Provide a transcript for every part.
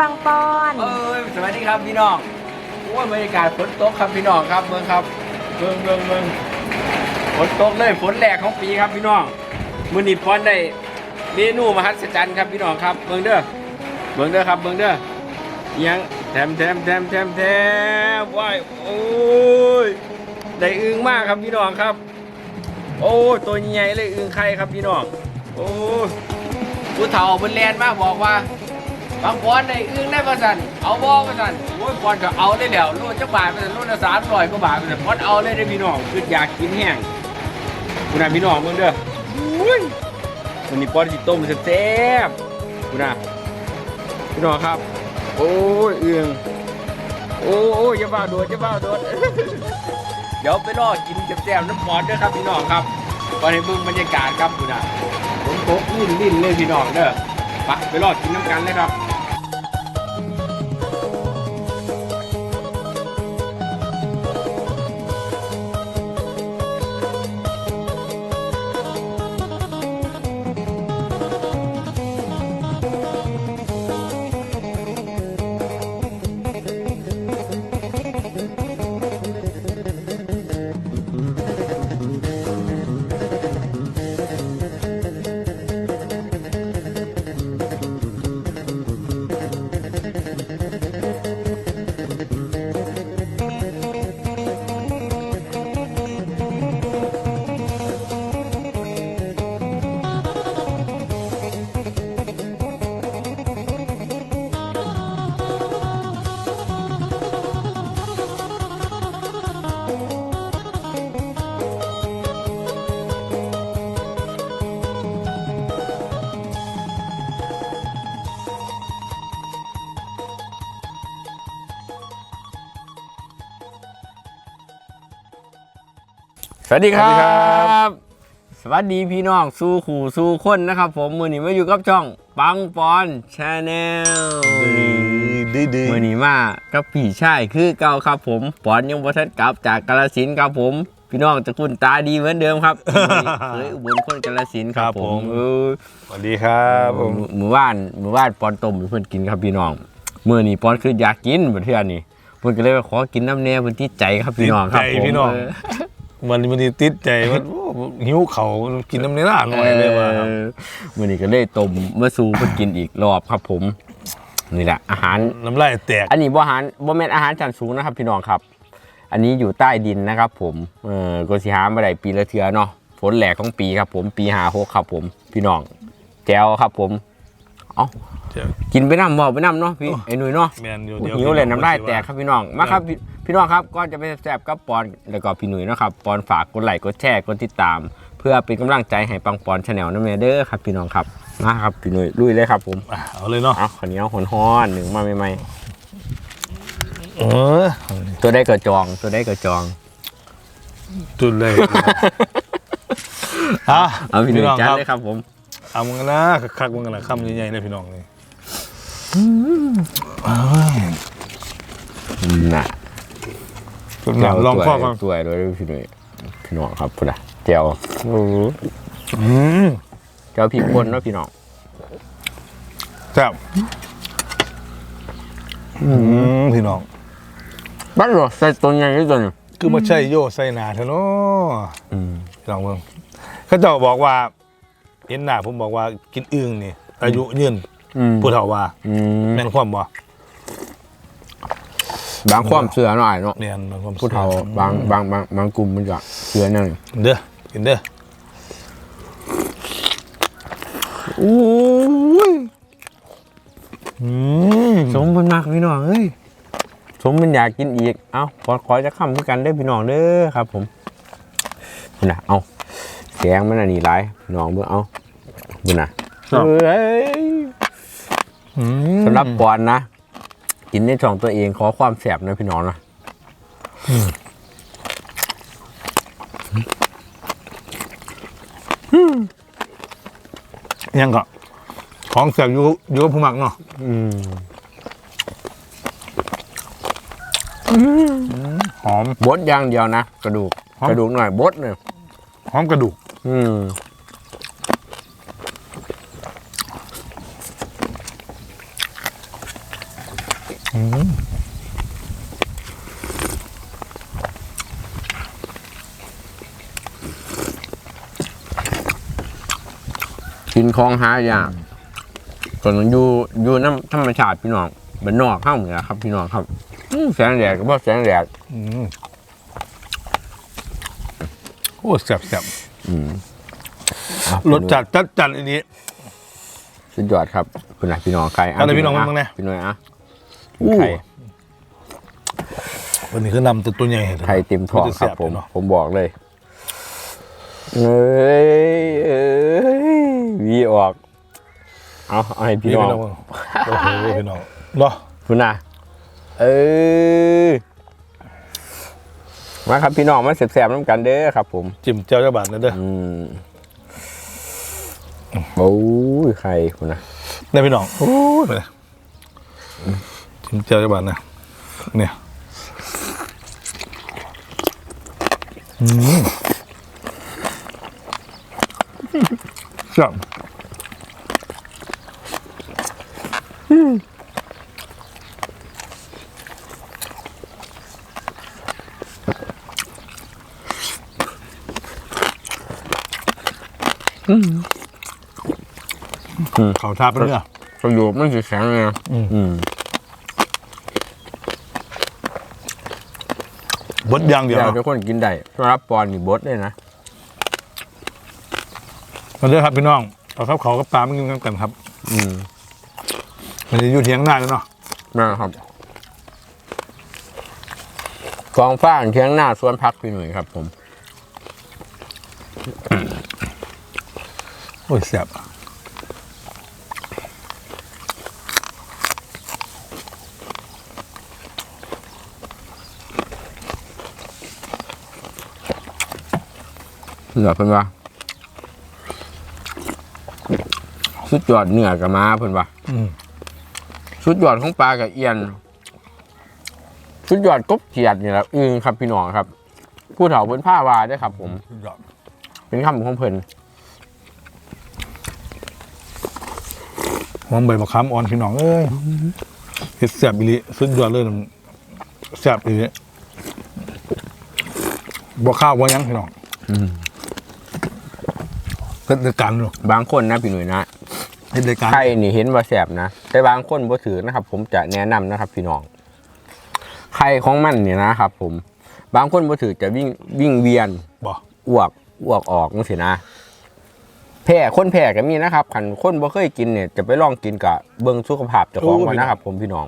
ปังปอนเอ้ยสวัสดีครับพี่น้องโอ้ยบรรยากาศฝนตกครับพี่น้องครับเมืองครับเมืองเมืองเมืองฝนตกเลยฝนแรกของปีครับพี่น้องมือนีพรได้เมนูมหัศจรรย์ครับพี่น้องครับเมืองเด้อเมืองเด้อครับเมืองเด้อยังแถมแถมแถมแถมแถมว้ายโอ้ยได้อึงมากครับพี่น้องครับ โอ้ยตัวใหญ่เลยอึงไข่ครับพี่น้องโอ้ยผู้เฒ่าบนแลนมากบอกว่า บางคนในอึ้งได้ประสันเอาบ่ประสันโอ้ยปอนก็เอาได้แล้วรุ่นจักบาทประสันรุ่นละสามร้อยกว่าบาทประสันปอนเอาเลยได้พี่น้องคืออยากกินแห้งคุณน่ะพี่น้องเบิ่งเด้ออุ้ยวันนี้ปอนสิต้มแซ่บๆคุณน่ะพี่น้องครับ โอ้ยเอื้องโอ้ยอย่าบ้าโดดอย่าบ้าโดดเดี๋ยวไปรอกินแซ่บๆน้ำปอนเด้อครับพี่น้องครับปอนให้เบิ่งบรรยากาศครับคุณน่ะผมโต๊ะลิ้นลิ้นเลยพี่น้องเด้อไปไปรอดกินน้ำกันเลยครับ วัสดีครัสวัสดีครับบสวัสดีพี่น้องสู้ขู่สู้คนนะครับ ผมมือนี้มาอยู่กับช่องปังปอนชาแนลดีดีมือนี้มากับพี่ชายคือเก่าครับผมปอนยังบ่ทันกลับจากกาลสินธุ์ครับผม พี่น้องตระกุนตาดีเหมือนเดิมครับเคยอุบลคนกาลสินธุ์ครับผมเออสวัสดีครับผมหมู่บ้านหมู่บ้านปอนต้มให้เพื่อนกินครับพี่น้องเมื่อนี้ปอนคืออยากกินเหมือนเพื่อนนี่เพื่อนก็เลยมาขอกินน้ำแน่เพื่อนที่ใจครับพี่น้องครับติดใจผมพี่น้องเวันนี้มันติดใจว่าโอ้หิวเขาวกินน้ำเนื้อหน่อยเลยว่าครับออมื่อนี้ก็เลยต้มมาสู่เพื่อนกินอีกรอบครับผม นี่แหละอาหาร น้ำลายแตก อันนี้บ่อาหารบ่แม่นอาหารชั้นสูงนะครับ พี่น้องครับ อันนี้อยู่ใต้ดินนะครับ ผมเออก็สิหามาได้ปีละเทื่อเนาะฝนแหลกของปีครับ ผมปีหาหกครับ ผม พี่น้องแจวครับ ผม เอ้าเดี๋ยวกินไปน้ำบ่ไปน้ำเนาะพี่โอ้ไอ้หนุ่ยเนาะแมนอยู่หิเดี๋ยววเลยน้ำลายแตกครับพี่น้องมาครับพี่ พี่น้องครับก่อนจะไปแซ่บกับปอนแล้วก็พี่หนุ่ยเนาะครับปอนฝากกดไลค์กดแชร์กดติดตาม เพื่อเป็นกำลังใจให้ปังปอนชาแนลนั่นเด้อครับพี่น้องครับมาครับพี่หนุ่ยลุยเลยครับผมอะเอาเลยเนาะเอาข้าวเหนียวหอนฮ้อนๆหนึ่งมาใหม่เออๆตัวได้กระจองตัวได้กระจอง จุดเลยอะเอาพี่หนุ่ยน้องจัดครับเลยครับผมเอามึงกันนะคักๆมึงกันนะคำใหญ่ๆเลยพี่น้องนี่เอ้ยน่ะ จุดหนังลองข้อก่อนสวยด้วยพี่หนุ่ยพี่น้องครับพุ่นน่ะเจียวอืมเจียวพริกป่นเนาะพี่น้องแซ่บอืมพี่น้องบ้านเหรอใส่ตัวใหญ่ที่สุดคือมาใช่โยใส่หนาเถอะเนาะอืมลองเบิ่งเขาเจ้าบอกว่าเห็นหน้าผมบอกว่ากินอึ่งนี่อายุยืนอืมผู้เฒ่าว่าอืมแม่นความบ่ บางความเชื่อหน่อยเนาะแม่นแม่นความผู้เฒ่าบางบางบางบางกลุ่มมันจะเชื่อนั่นเด้อกินเด้ออู้ยอืมสมเป็นมากพี่น้องเอ้ยสมเป็นอยากกินอีก เอ้าขอขอจะคำคือกันได้อพี่น้องเด้อครับ ผมคุณน่ะเอาแสงมันอันนี้ไรพี่น้องเบิ่งเอาคุณน่ะเอ้ยอืมสำหรับปอนนะ กินในช่องตัวเองขอความแสบนะพี่น้องนะยังก็ของแซ่บอยู่อยู่กับผู้มักเนาะอืมหอมบดอย่างเดียวนะ กระดูก หอม กระดูกหน่อยบดเลยหอมกระดูก อืม กินของหายากส่วนอยู่อยู่น้ำธรรมชาติพี่น้องบ้านนอกเข้าเหมือนครับพี่น้องครับอื้อแสงแดดก็บ่แสงแดดอืมโอ้แซ่บแซ่บอืมรสจัดจัดจัดอันนี้ สุดยอดครับคุณนะพี่น้องใครเอาเลยพี่น้องมึงนะ พี่น้องอะอู้ไข่วันนี้คือนำตัวตัวใหญ่ให้ไข่เต็มท้องนจะครัแซ่บผมเนาะผมบอกเลยเอ้ยเอ้ย วีออก เอาเอาให้พี่พี่น้น้อองงโอ้โหพี่น้องเนาะคุณนะเออมาครับพี่น้องมาเสียบๆน้ำกันเด้อครับ ผม จิ้มเจ้าเจ้าบาทนะเด้ออืมโอ้ยไข่คุณนะได้พี่น้องโอ้ยไปเลยจิ้มเจ้าเจ้าบาทนะเนี่ยอืม ครับเขาทาไปเรื่อยประโยชน์มันสิแข็งไงอืมอืมบดอยางเดียวเดี๋ยวเนาะทุกคนกินได้สำหรับปอนนี่บดเลยนะ มาเด้อครับพี่น้องเอาข้าวเขากับปลามากินกันกันครับ อืมมันจะอยู่เทียงหน้าแล้วเนาะนะครับกองฟ้างเทียงหน้าสวนพักพี่หนุ่ยครับ ผม โอ้ยแซ่บเหนือเพิ่นว่า สุดยอดเหนือกับม้าเพิ่นว่าอืมสุดยอดของปลากับเอียน สุดยอดกบเขียดนี่แหละอึงครับพี่น้องครับ ผู้เฒ่าเพิ่นผ้าวาได้อครับ ผมสุดยอดเป็นคำของเพิ่นหอมใบมะขามอ่อนพี่น้องเอ้ยเฮ็ดแซ่บอีหลีสุดยอดเลยนะแซ่บอีหลีบ่ข้าวบ่หยังพี่น้องอืมเฮ็ดรายการเนาะบางคนนะพี่หนุ่ยนะ เฮ็ดรายการไข่นี่เห็นว่าแสบนะ แต่บางคนบ่ถือนะครับ ผมจะแนะนำนะครับ พี่น้อง ไข่ของมันเนี่ยนะครับ ผม บางคนบ่ถือจะวิ่งวิ่งเวียนบ่อ้วกอ้วกออกจังซี่นะแพ้คนแพ้ก็มีนะครับคันคนบ่เคยกินเนี่ยจะไปลองกินกับเบิ่งสุขภาพเจ้าของก่อนนะครับ ผมพี่น้อง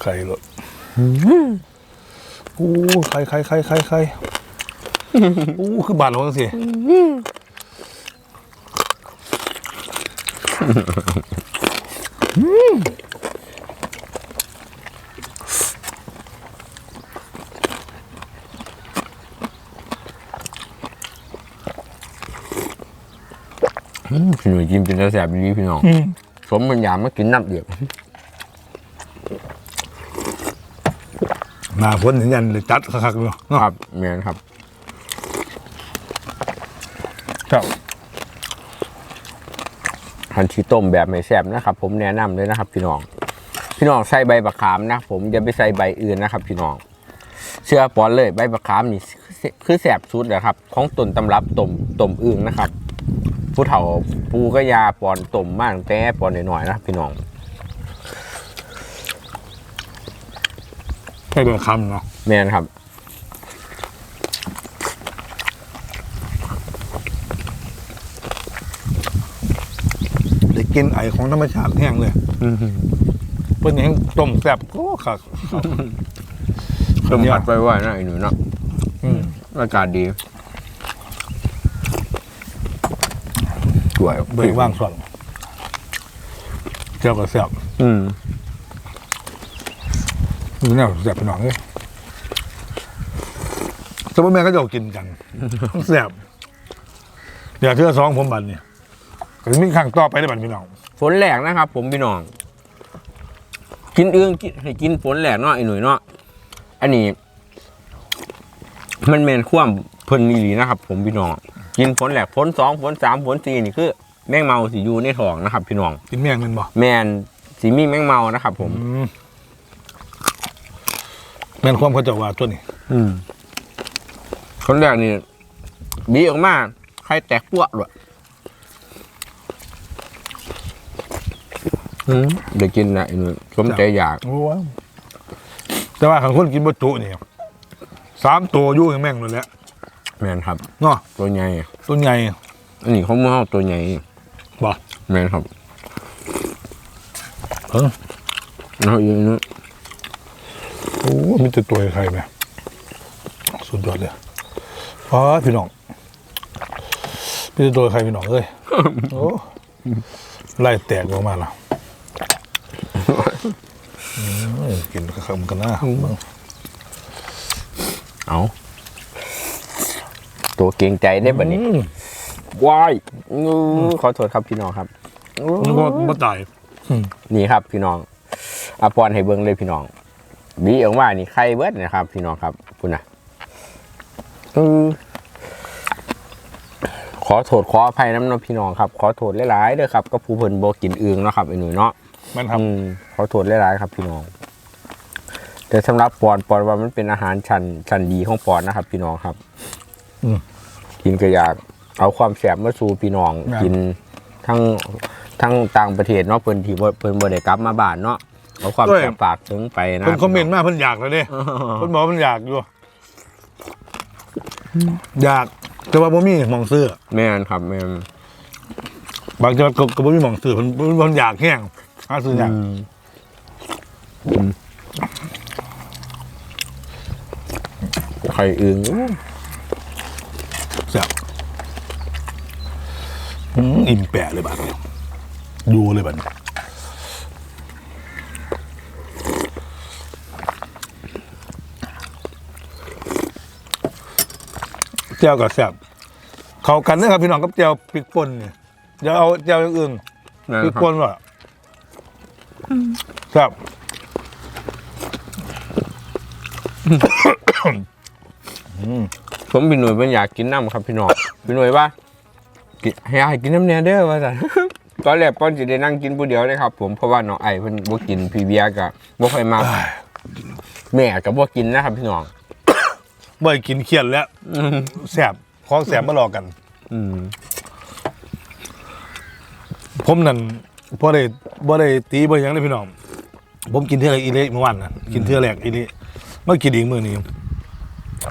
ไข่รสอู้ไข่ไข่ไข่ไข่ไข่อู้คือบานเราจังซี่อืม อืม พี่หนุ่ยกินเป็นตาแสบดีพี่น้องอืมสมมันยามมากินน้ำเดือดหน้าฝนเห็นยันเลยจัดคักๆเนาะคเนาะรับแม่นครับครับ ทันทีต้มแบบไม่แซ่บนะครับ ผมแนะนำเลยนะครับ พี่น้อง พี่น้องใส่ใบบักขามนะผมอย่าไปใส่ใบอื่นนะครับ พี่น้อง เชื่อปอนเลยใบบักขามนี่คือคือแสบสุดเลยครับ ของต้นตำรับต้มต้มอึ่งนะครับ ผู้เฒ่าปูก็ยาปอนต้มมากแต่ปอนหน่อยๆนะครับพี่น้องให้เป็นคำเนาะแม่นครับ ได้กินไอของธรรมชาติแห้งเลยเพิ่นยังต้มแซ่บโอ้คักต้มผัดไปว่านะไอ้หนูเนาะอืมอากาศดีสวยเบิกว่างส่วนเจ้าก็แซ่บอืมนี่แนวแซ่บพี่น้องเอ้ยสมมติแม่ก็จะเอากินกันแซ่บเดี๋ยวเทื่อสองผมบันเนี่ย ก็จะมีข้างต่อไปได้บันพี่น้องฝนแหลกนะครับ ผมพี่น้อง กินเอื้องกินให้กินฝนแหลกเนาะไอ้หนุ่ยเนาะอันนี้ มันเมนคว่ำเพิ่นนีหลีนะครับ ผมพี่น้อง กินฝนแหลกฝนสองฝนสามฝนสี่นี่คือ แมงเมาสีอยู่ในท้องนะครับ พี่น้อง กินแม่งแมันบ่แมนสีมีแมงเมานะครับ ผม อืมแม่นความเขาเจะว่าตัวนี้อืมคนแรกนี่บีออกมาใครแตกปวดเลย อืมเดี๋ยวกินนะไอ้หนูสมใจอยาก โอ้ว้าวแต่ว่าขังคนกินบะจุนี่สามตัวอยู่อย่างแม่งเลยแหละแมนครับ เนาะตัวใหญ่ตัวใหญ่อันนี้เขาเมื่อตัวใหญ่บ่แมนครับเออแล้วอีกนู้นโอ้มีแต่ตัวใครไหมสุดยอดเลยอ๋อพี่น้องมีแต่ตัวใครพี่น้องเอ้ยโอ้ไล่แตกออกมาและอืมกินคำกันนะเบิ่งเอาตัวเกรงใจได้แบบนี้อืมว้ายงูขอโทษครับพี่น้องครับนึกว่าบ่ตายนี่ครับพี่น้องอาปอนให้เบิ้งเลยพี่น้องบีออกมานี่ใครเบิดนะครับ พี่น้องครับคุณนะอือขอโทษขออภัยน้ำเน้องพี่น้องครับ ขอโทษหลายๆเด้อครับ ก็ผู้เพิ่นโบกินอึงเนาะครับไอ้หนุ่ยเนาะ มันครับอืมขอโทษหลายๆครับพี่น้อง แต่สำหรับปอนปอนว่ามันเป็นอาหารชั้นชั้นดีของปอนนะครับ พี่น้องครับอืมกินก็อยาก เอาความแสบมาสู่พี่น้อง ครับ กินทั้งทั้งต่างประเทศเนาะเพิ่นที่บ่เพิ่นบ่ได้กลับมาบ้านเนาะเอาความแสบฝากถึงไปนะเพิ่นคอมเมนต์มาเพิ่นอยากแล้วเด้พี่น้องเพิ่นบอกว่าเพิ่นอยากอยู่อยากแต่ว่าบ่มีหมองซื้อแม่นครับแม่นบางจังหวัดก็ก็บ่มีหมองซื้อเพิ่นเพิ่นเพิ่นอยากแห้ง หาซื้อยากไข่อึงแซ่บอืมอิ่มแปะเลยบัดนี้ดูเลยบัดนี้เจียวกับแซ่บเข้ากันนะครับพี่น้องกับเจียวพริกป่นเนี่ยอย่าเอาเจียวอย่างอื่นแม่นพริกครับป่นว่ะ แซ่บผมพี่หนุ่ยเพิ่นอยากกินน้ำครับพี่น้องพี่หนุ่ยว่ากินให้อ้ายกินน้ำแน่เด้อว่าซั่นตอนแรกป้อนสิได้นั่งกินผู้เดียวเลยครับ ผมเพราะว่าน้องไอ้เพิ่นบ่กินพี่เบียร์ก็บ่ค่อยมาแม่ก็บ่กินนะครับพี่น้องบ่อยกินเขียนแล้วอืมแซ่บของแซ่บมาหลอกกัน อืมผมนั่นบ่ได้บ่ได้ตีบ่หยังเลยพี่น้อง ผมกินเทื่อแรกอีเละเมื่อวานน่ะกินเทื่อแรกอีเละมากินอีกมื้อนี้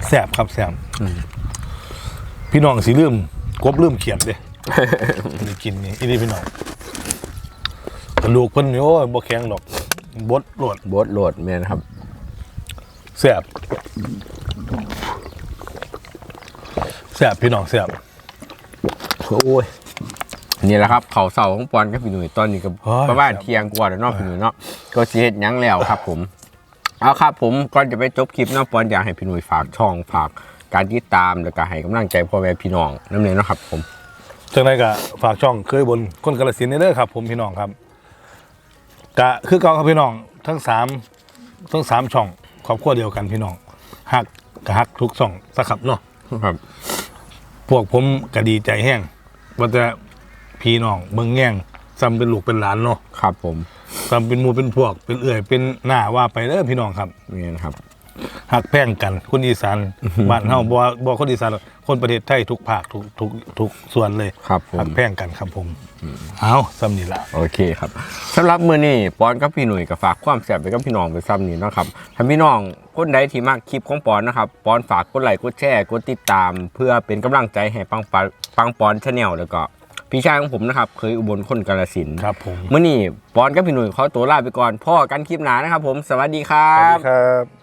แซ่บครับแซ่บพี่น้องสิลืมกบลืมเขียนเด้ได้กินนี่อีเละพี่น้องกระดูกเพิ่นนี่โอ้ยบ่แข็งดอกบดโลดบดโหลดแม่นครับแซ่บแซ่บพี่น้องแซ่บโอ้ย นี่แหละครับเขาวเสาของปอนกับพี่หนุ่ยตอนนี้ก็โอ้ยประมาณเที่ยงกว่าแล้วเนาะพี่หนุ่ยเนาะก็สิเฮ็ดหยังแล้วครับ ผมเอาครับผมก่อนจะไปจบคลิปเนาะปอนอยากให้พี่หนุ่ยฝากช่องฝากการติดตามแล้วก็ให้กำลังใจพ่อแม่พี่น้องนั่นเองเนาะครับ ผมจังไดก็ฝากช่องเคยบนคนกาลสินธุ์เด้อครับ ผมพี่น้องครับกะคือเก่าครับพี่น้องทั้งสามทั้งสามช่องครอบครัวเดียวกันพี่น้องฮักกะฮักทุกช่องสักครับเนาะครับ พวกผมก็ดีใจแห้งว่าแต่ พี่น้องเมืองแง่งซ้ำเป็นลูกเป็นหลานเนาะครับผมซ้ำเป็นหมูเป็นพวก เป็นเอื่อยเป็นหน้าว่าไปเด้อพี่น้องครับนี่นะครับ หักแพ่งกันคนอีสานบ้านเฮาบ่ว่าบ่คนอีสานหรอกคนประเทศไทยทุกภาคทุกทุกทุกส่วนเลยครับผม หักแพ่งกันครับผมเอาซ้ำนี่ละ โอเคครับสำหรับมื้อนี้ปอนกับพี่หนุ่ยก็ฝากความแซ่บไปกับพี่น้องไปซ้ำนี้เนาะครับถ้าพี่น้องคนใดที่มักคลิปของปอนนะครับปอนฝากกดไลค์กดแชร์กดติดตาม เพื่อเป็นกำลังใจให้ปังปอนปังปอนชาแนลแล้วก็ พี่ชายของผมนะครับ เคยอุบลคนกาลสินธุ์ครับผมมื่อนี้ปอนกับพี่หนุ่ยขอตัวลาไปก่อนพ่อกันคลิปหนานะครับผมสวัสดีครัสวัสบดีครับ